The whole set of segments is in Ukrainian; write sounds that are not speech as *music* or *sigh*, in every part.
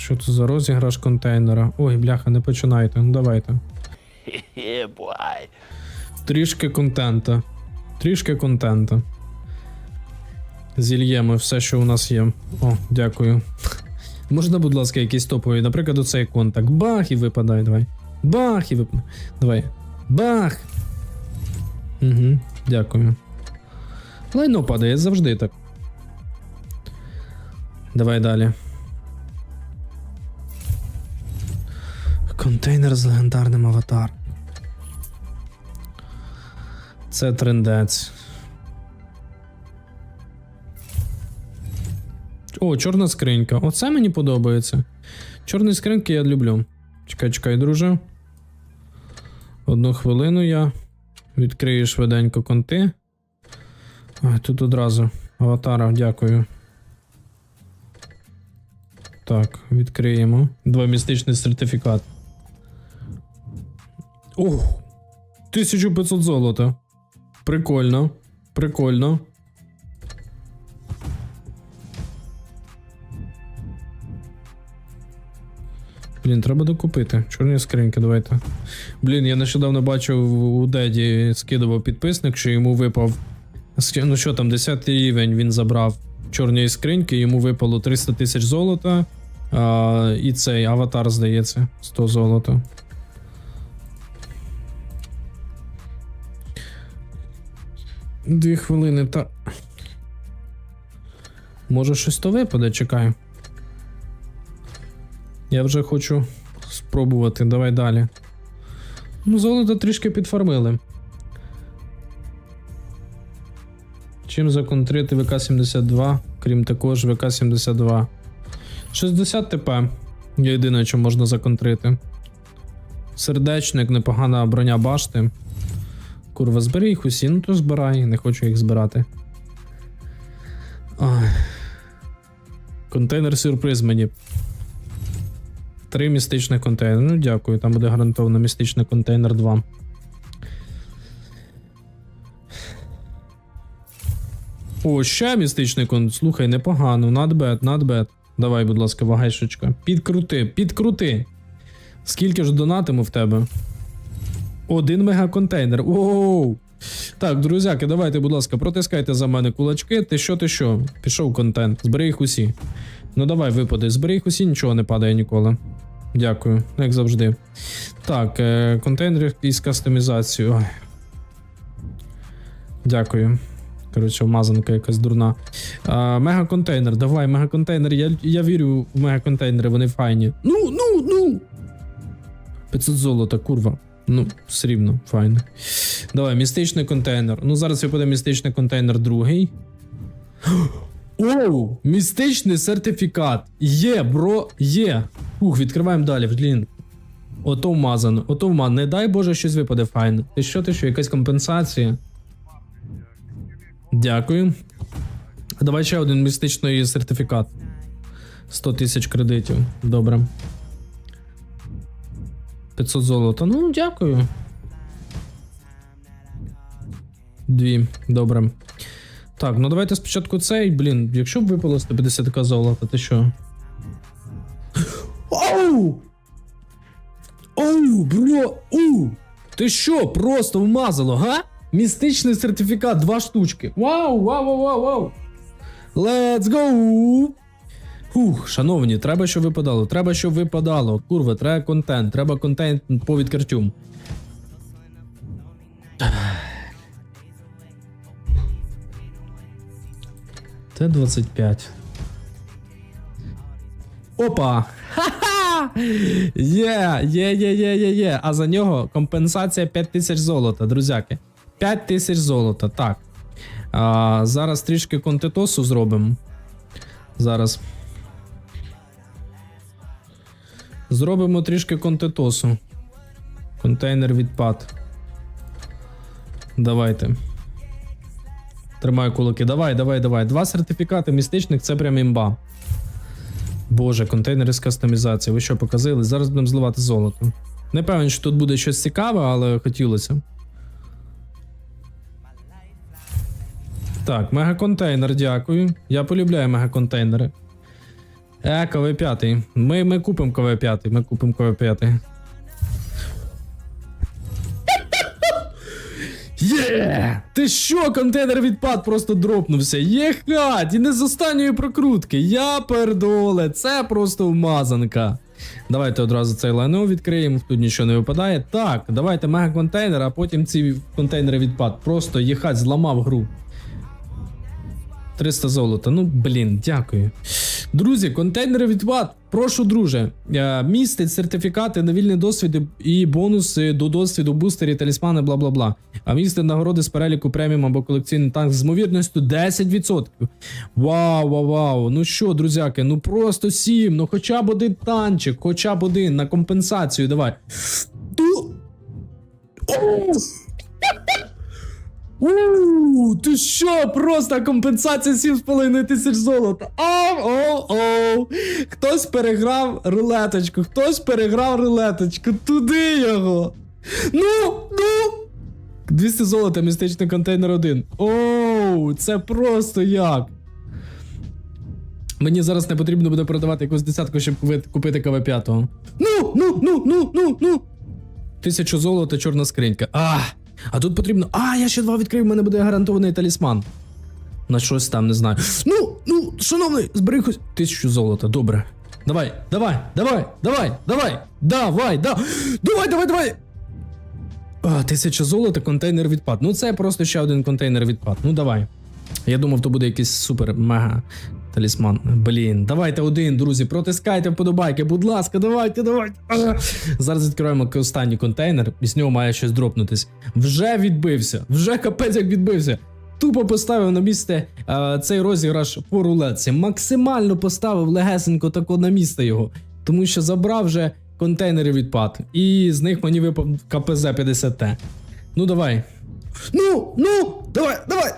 Що це за розіграш контейнера? Ой, бляха, не починайте. Ну давайте. Yeah. Трішки контента. Трішки контента. Зільємо все, що у нас є. О, дякую. Можна, будь ласка, якісь топові, наприклад, оцей контакт. Бах і випадай, давай. Бах і випадай. Давай. Бах. Угу, дякую. Лайно падає завжди так. Давай далі. Контейнер з легендарним аватаром. Це трендець. О, чорна скринька. Оце мені подобається. Чорні скриньки я люблю. Чекай, чекай, друже. Одну хвилину я відкрию швиденько конти. А, тут одразу. Аватара, дякую. Так, відкриємо. Двомістичний сертифікат. Ох! 1500 золота. Прикольно. Прикольно. Блін, треба докупити. Чорні скриньки, давайте. Блін, я нещодавно бачив у Деді скидував підписник, що йому випав. Ну що там, 10 рівень він забрав чорної скриньки, йому випало 300 тисяч золота. А, і цей аватар, здається, 100 золота. Дві хвилини та. Може щось то випаде, чекаю. Я вже хочу спробувати, давай далі. Ну, золото трішки підфармили. Чим законтрити ВК-72, крім також ВК-72. 60 ТП. Єдине, що можна законтрити. Сердечник, непогана броня башти. Курва, збери їх усі, ну то збирай, не хочу їх збирати. Ой. Контейнер сюрприз мені. Три містичних контейнери. Ну, дякую, там буде гарантовано містичний контейнер 2. О, ще містичний контейнер. Слухай, непогано. Not bad, not bad. Давай, будь ласка, вагайшечка. Підкрути, підкрути. Скільки ж донатиму в тебе? Один мегаконтейнер. Оу. Так, друзяки, давайте, будь ласка, протискайте за мене кулачки. Ти що, ти що? Пішов контент. Збери їх усі. Ну давай, випади. Збери їх усі, нічого не падає ніколи. Дякую, як завжди. Так, е, контейнери із кастомізацією. Ой. Дякую. Коротше, вмазанка якась дурна. А, мегаконтейнер, давай, мегаконтейнер. Я, я вірю в мегаконтейнери, вони файні. Ну, ну, ну. 500 золота, курва. Ну, все рівно, файно. Давай, містичний контейнер. Ну, зараз випаде містичний контейнер другий. Оу! Містичний сертифікат. Є, бро, є. Ух, відкриваємо далі, блін. Ото вмазано, ото вмазано. Не дай Боже, щось випаде файно. Ти що, ти що, якась компенсація? Дякую. Давай ще один містичний сертифікат. 100 тисяч кредитів. Добре. 500 золота. Ну, дякую. Дві. Добре. Так, ну давайте спочатку цей, блін, якщо б випало 150к золота, ти що? Оу! Оу, бро! У! Ти що, просто вмазало, га? Містичний сертифікат, два штучки. Вау, вау, вау, вау, вау! Let's go! Фух, шановні, треба, щоб випадало. Треба, щоб випадало. Курва, треба контент, треба контент по відкриттю. Т-25. Опа! Ха-ха! Є, є, є, є, є, є. А за нього компенсація 5 тисяч золота, друзяки. 5 тисяч золота, так. А, зараз трішки контетосу зробимо. Зараз. Зробимо трішки контетосу. Контейнер відпад. Давайте. Тримаю кулаки. Давай, давай, давай. Два сертифікати містичних це прям імба. Боже, контейнери з кастомізації. Ви що показали? Зараз будемо зливати золото. Не певен, що тут буде щось цікаве, але хотілося. Так, мегаконтейнер, дякую. Я полюбляю мегаконтейнери. Е, КВ5. Ми, ми купимо КВ5, ми купимо КВ5. Є! Ти що, контейнер відпад просто дропнувся? Є хать! І не з останньої прокрутки. Я пердоле, це просто вмазанка. Давайте одразу цей лайно відкриємо, тут нічого не випадає. Так, давайте мега контейнер, а потім ці контейнери відпад. Просто їхать зламав гру. 300 золота. Ну, блін, дякую. Друзі, контейнери від ВАТ. Прошу, друже, е, містить сертифікати на вільний досвід і бонуси до досвіду, бустері, талісмани, бла бла бла. А містить нагороди з переліку преміум або колекційний танк з ймовірністю 10%. Вау, вау, вау. Ну що, друзяки, ну просто сім. Ну хоча б один танчик, хоча б один на компенсацію. Давай. Ту. О! У, ти що? Просто компенсація 7,5 тисяч золота. Ау, оу, оу. Хтось переграв рулеточку, хтось переграв рулеточку. Туди його. Ну, ну. 200 золота, містичний контейнер 1. Оу, це просто як. Мені зараз не потрібно буде продавати якусь десятку, щоб купити- купити КВ5. Ну, ну, ну, ну, ну, ну. Тисячу золота, чорна скринька. А, а тут потрібно. А, я ще два відкрив, в мене буде гарантований талісман. На щось там не знаю. Ну, ну, шановний, збери хоч тисячу золота, добре. Давай, давай, давай, давай, давай, давай, да. Давай, давай, давай. А, тисяча золота, контейнер відпад. Ну, це просто ще один контейнер відпад. Ну, давай. Я думав, то буде якийсь супер мега талісман. Блін, давайте один, друзі, протискайте вподобайки, будь ласка, давайте, давайте. А! Зараз відкриваємо останній контейнер, і з нього має щось дропнутись. Вже відбився, вже капець як відбився. Тупо поставив на місце е, цей розіграш по рулетці. Максимально поставив легесенько тако на місце його, тому що забрав вже контейнери відпад. І з них мені випав КПЗ 50Т. Ну давай. Ну, ну, давай, давай.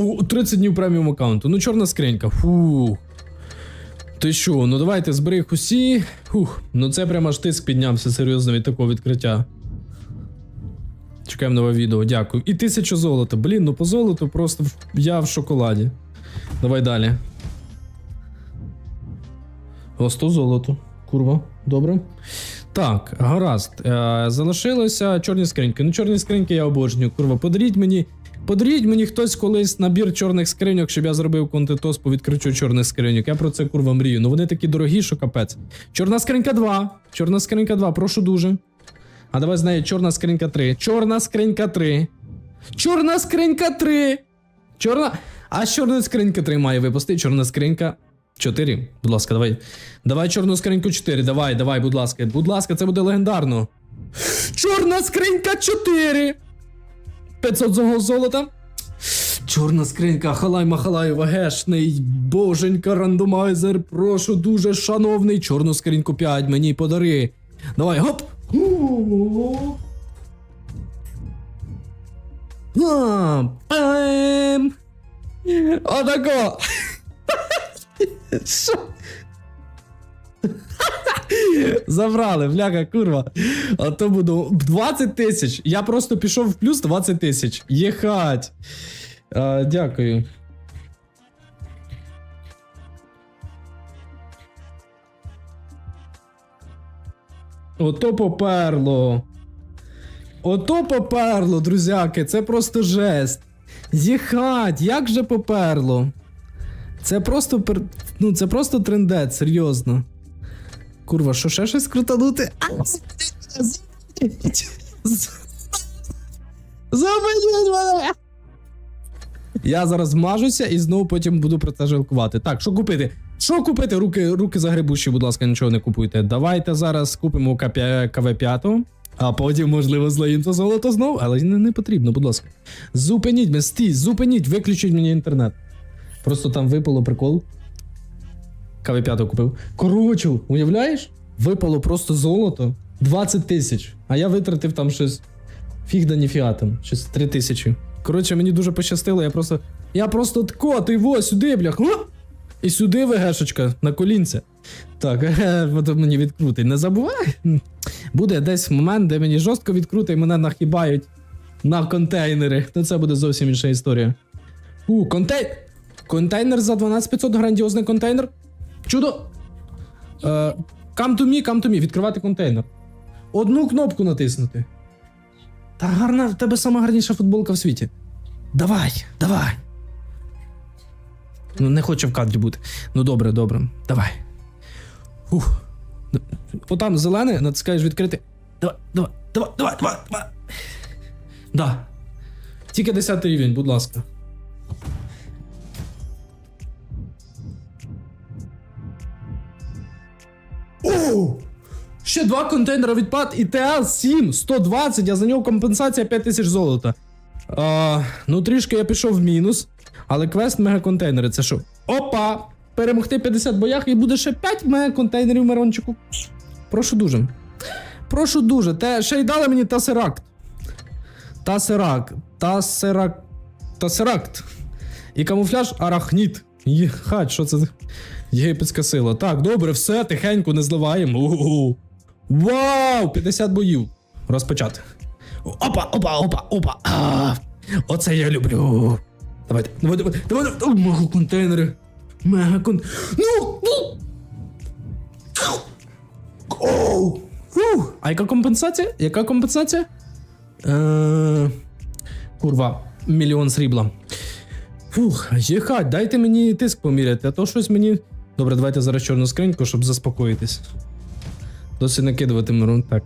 О, 30 днів преміум аккаунту. Ну, чорна скринька. Фух. Ти що, ну давайте збери їх усі. Фух, ну це прямо аж тиск піднявся серйозно від такого відкриття. Чекаємо нове відео, дякую. І тисяча золота. Блін, ну по золоту просто я в шоколаді. Давай далі. О, 100 золото. Курва, добре. Так, гаразд. Е, залишилося чорні скриньки. Ну, чорні скриньки я обожнюю. Курва, подаріть мені. Подаріть мені хтось колись набір чорних скриньок, щоб я зробив контентос по відкриттю чорних скриньок. Я про це курва мрію. Ну вони такі дорогі, що капець. Чорна скринька 2. Чорна скринька 2, прошу дуже. А давай з нею чорна скринька 3. Чорна скринька 3. Чорна скринька 3. Чорна. А з чорної скриньки 3 має випусти. Чорна скринька 4. Будь ласка, давай. Давай чорну скриньку 4. Давай, давай, будь ласка. Будь ласка, це буде легендарно. Чорна скринька 4. 500 зого золота. Чорна скринька, халай махалай вагешний, боженька рандомайзер, прошу дуже шановний, чорну скриньку 5 мені подари. Давай, гоп! А, пем. Отако! *laughs* Що? Забрали, бляха, курва. А то буду 20 тисяч. Я просто пішов в плюс 20 тисяч. Єхать. А, дякую. Ото поперло. Ото поперло, друзяки, це просто жесть. Єхать, як же поперло. Це просто пер... ну, це просто трендець, серйозно. Курва, що ще щось крутанути? Зупиніть! Мене! Я зараз змажуся і знову потім буду про це жалкувати. Так, що купити? Що купити? Руки, руки загребущі, будь ласка, нічого не купуйте. Давайте зараз купимо КВ5, а потім, можливо, злоїм золото знов, але не, не потрібно, будь ласка. Зупиніть мене, стій, зупиніть, виключіть мені інтернет. Просто там випало прикол. КВ5 купив. Короче, уявляєш? Випало просто золото 20 тисяч. А я витратив там щось. Фіг да ніфіга там, щось 3 тисячі. Коротше, мені дуже пощастило, я просто. Я просто тако, ти во, сюди, блях. І сюди вегешечка, на колінця. Так, *laughs* мені відкрутить. Не забувай. Буде десь момент, де мені жорстко відкрутить і мене нахибають на контейнери. То це буде зовсім інша історія. У, контейнер. Контейнер за 12500, грандіозний контейнер. Чудо! Е, come to me, come to me, відкривати контейнер. Одну кнопку натиснути. Та гарна, в тебе сама гарніша футболка в світі. Давай, давай. Ну, не хоче в кадрі бути. Ну добре, добре. Давай. Ух. Отам зелене, натискаєш відкрити. Давай, давай, давай, давай, давай, давай. Да. Тільки 10 рівень, будь ласка. Ще два контейнера відпад і TA 7, 120, а за нього компенсація 5000 золота. А, ну, трішки я пішов в мінус, але квест мегаконтейнери це що? Опа! Перемогти 50 боях і буде ще 5 мегаконтейнерів, Мирончику. Прошу дуже. Прошу дуже. Те, ще й дали мені Тасеракт. Тасерак. Тасерак. Тасеракт. І камуфляж арахніт. Єхать, що це єгипетська сила. Так, добре, все, тихенько не зливаємо. У-у-у. Вау! 50 боїв. Розпочати. Опа, опа, опа, опа. А, оце я люблю. Давайте, давай, давай, давай, давай. Мегаконтейнери. Мегакон... Ну, ну. Оу. А яка компенсація? Яка компенсація? Е, курва, мільйон срібла. Фух, їхать, дайте мені тиск поміряти, а то щось мені. Добре, давайте зараз чорну скриньку, щоб заспокоїтись. Досить накидувати Мирон. Так.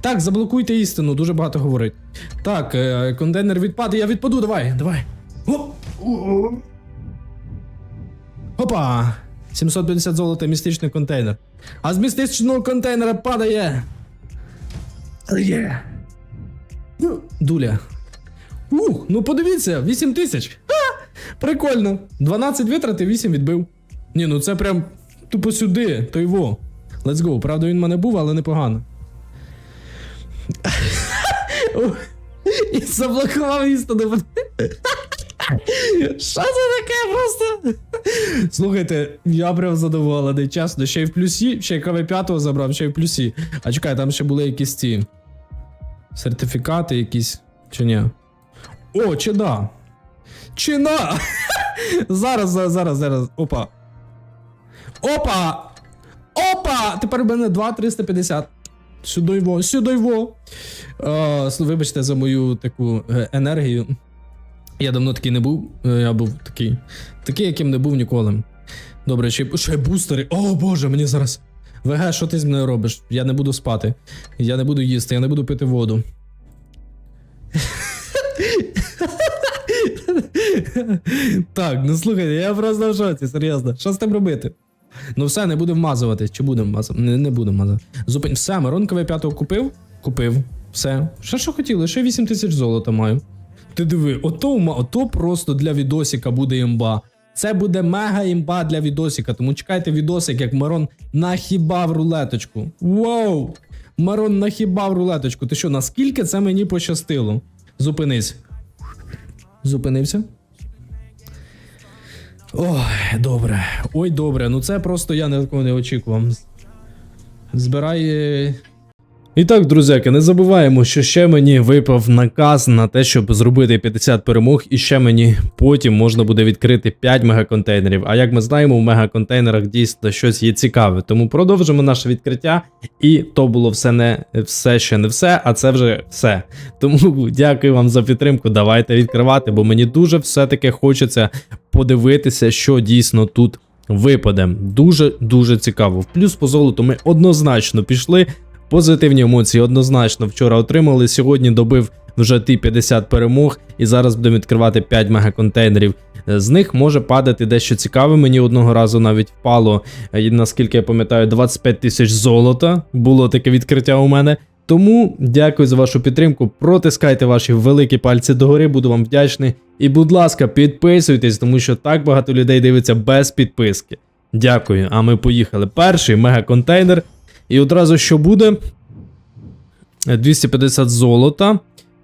Так, заблокуйте істину, дуже багато говорить. Так, е, контейнер відпаде, я відпаду, давай, давай. Оп. Опа! 750 золота містичний контейнер. А з містичного контейнера падає. Ну, Дуля. Ух, ну подивіться, 8 тисяч. Прикольно. 12 витратив, 8 відбив. Ні, ну це прям тупо сюди, то його. Let's go. Правда, він в мене був, але непогано. І заблокував істину. Що це таке просто? Слухайте, я прям задоволений, чесно. Ще й в плюсі, ще й КВ5 забрав, ще й в плюсі. А чекай, там ще були якісь ці сертифікати якісь. Чи ні? О, чи да? Чи на? зараз, зараз, зараз. Опа. Опа! Опа! Тепер в мене 2 350. Сюди його, сюди його. Е, вибачте за мою таку е, енергію. Я давно такий не був. е, Я був такий. Такий, яким не був ніколи. Добре, ще, ще бустери. О боже, мені зараз. ВГ, що ти з мною робиш? Я не буду спати. Я не буду їсти, я не буду пити воду. *laughs* так, ну слухайте, я просто в шоці, серйозно. Що з тим робити? Ну все, не будемо вмазувати. Чи будемо вмазувати? Не, не будемо вмазувати. Зупинь. Все, Миронкове п'ятого купив? Купив. Все. Ще що хотіли? Ще 8 тисяч золота маю. Ти диви, ото, ото просто для відосика буде імба. Це буде мега імба для відосика, тому чекайте відосик, як Мирон нахібав рулеточку. Вау! Мирон нахібав рулеточку. Ти що, наскільки це мені пощастило? Зупинись. Зупинився? Ой, добре. Ой, добре. Ну це просто я не такого не очікував. Збирай. І так, друзяки, не забуваємо, що ще мені випав наказ на те, щоб зробити 50 перемог, і ще мені потім можна буде відкрити 5 мегаконтейнерів. А як ми знаємо, в мегаконтейнерах дійсно щось є цікаве. Тому продовжимо наше відкриття. І то було все не все ще не все, а це вже все. Тому дякую вам за підтримку. Давайте відкривати, бо мені дуже все-таки хочеться подивитися, що дійсно тут випаде. Дуже дуже цікаво. В плюс по золоту ми однозначно пішли. Позитивні емоції однозначно вчора отримали. Сьогодні добив вже ті 50 перемог, і зараз будемо відкривати 5 мегаконтейнерів. Е, З них може падати дещо цікаве. Мені одного разу навіть впало, е, наскільки я пам'ятаю, 25 тисяч золота. Було таке відкриття у мене. Тому дякую за вашу підтримку. Протискайте ваші великі пальці догори, буду вам вдячний. І, будь ласка, підписуйтесь, тому що так багато людей дивиться без підписки. Дякую. А ми поїхали. Перший мегаконтейнер. І одразу що буде? Е, 250 золота.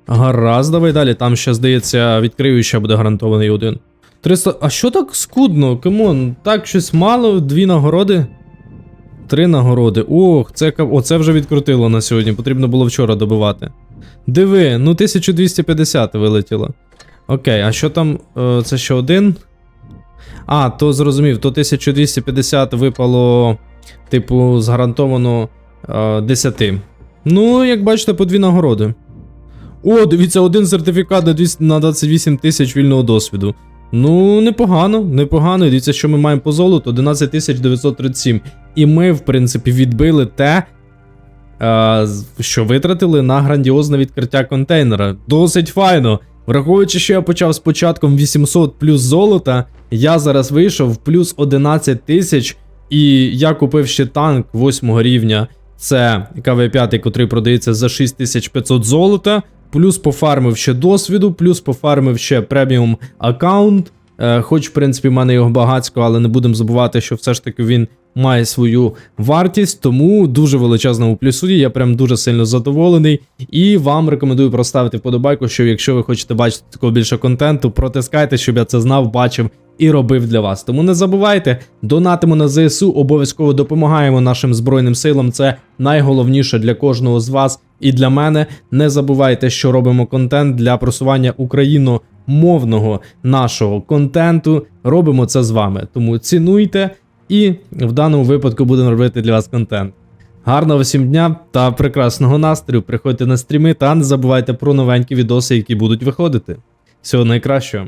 Гаразд, давай далі. Там ще, здається, відкрию буде гарантований один. 300. А що так скудно? Камон, так щось мало, дві нагороди. Три нагороди. Ох, це, оце вже відкрутило на сьогодні. Потрібно було вчора добивати. Диви, ну 1250 вилетіло. Окей, а що там? Е, Це ще один. А, то зрозумів, то 1250 випало типу, згарантовано е, 10. Ну, як бачите, по дві нагороди. О, дивіться, один сертифікат на 28 тисяч вільного досвіду. Ну, непогано, непогано. Дивіться, що ми маємо по золоту 11 937. І ми, в принципі, відбили те, е, що витратили на грандіозне відкриття контейнера. Досить файно. Враховуючи, що я почав з початком 800 плюс золота, я зараз вийшов в плюс 11 тисяч, і я купив ще танк 8 рівня. Це КВ5, котрий продається за 6500 золота. Плюс пофармив ще досвіду, плюс пофармив ще преміум аккаунт. Е, хоч, в принципі, в мене його багацько, але не будемо забувати, що все ж таки він має свою вартість, тому дуже величезному плюсу. Я прям дуже сильно задоволений. І вам рекомендую проставити вподобайку, що якщо ви хочете бачити такого більше контенту, протискайте, щоб я це знав, бачив і робив для вас. Тому не забувайте, донатимо на ЗСУ, обов'язково допомагаємо нашим збройним силам. Це найголовніше для кожного з вас і для мене. Не забувайте, що робимо контент для просування україномовного нашого контенту. Робимо це з вами. Тому цінуйте і в даному випадку будемо робити для вас контент. Гарного всім дня та прекрасного настрою. Приходьте на стріми та не забувайте про новенькі відоси, які будуть виходити. Всього найкращого.